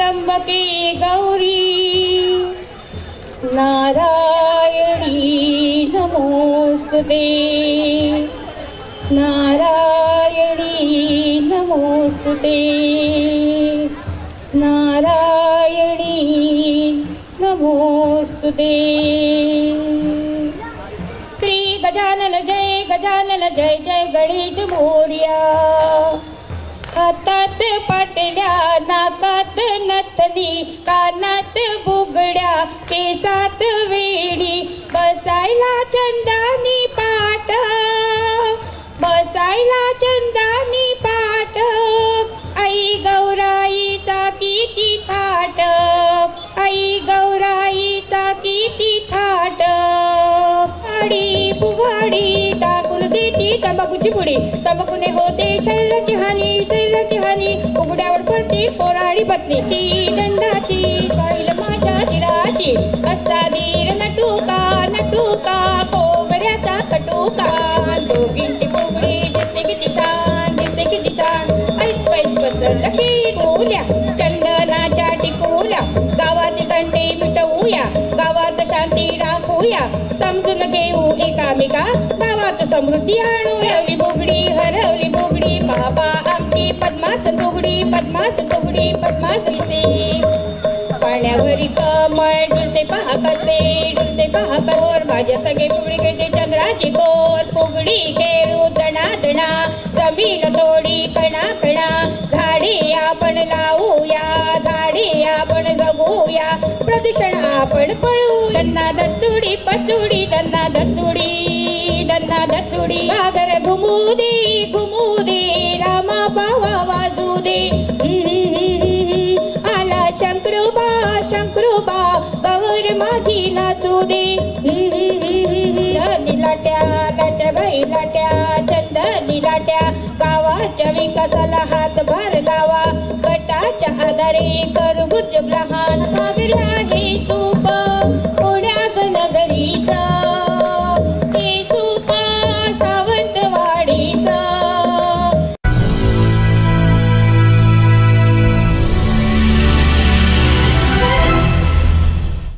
त्र्यंबके गौरी नारायणी नमोस्तुते। नारायणी नमोस्तुते। नारायणी नमोस्तुते। श्री गजानन जय गजानन जय जय गणेश मोर्या। हातात पाटल्या नाकात नथनी कानात बुगड्या केसात वेणी. बसायला चंदानी पाट बसायला चंदानी पाट. आई गौराईचा किती थाट आई गौराईचा किती थाट. साडी फुगाडी टाकून देती तंबाखूची पुडी. तंबाखूने होते शैलाची हानी उघड्यावर पडते कोराडी पत्नीची दंडाची पाहिल माझ्या दिराची. कसा दीर नटुका नटुका कोबऱ्याचा कटुका. दोघींची फुगडी दिसते किती छान दिसते किती छान. ऐस पैस पसरलं की ढोल्या चंदनाच्या टिकूल्या. गावात कंटे मिटवूया गावात शांती राखूया. समजून घेऊ एकामेका गावात समृद्धी आणूया. हरवली बुगडी दिसे पाण्यावरी कमळ डुलते पहा कसे डुलते पहा कोर माझ्या सगळे फुगडी घेते चंद्राची गोर फुगडी खेळू दणा दणा जमीन थोडी कणा कणा झाडे आपण लावूया झाडे आपण जगूया. प्रदूषण आपण पळू दन्ना दत्तुडी पतुडी दन्ना दत्तुडी दन्ना दत्तुडी सागर घुमू दे घुमू दे माझी नाचू दे हम्म, लाट्या लाट्या बाई लाट्या चंद लाट्या. गावाच्या विकासाला हातभार लावा. गटाच्या आधारे करू उद्योग लहान. सागरला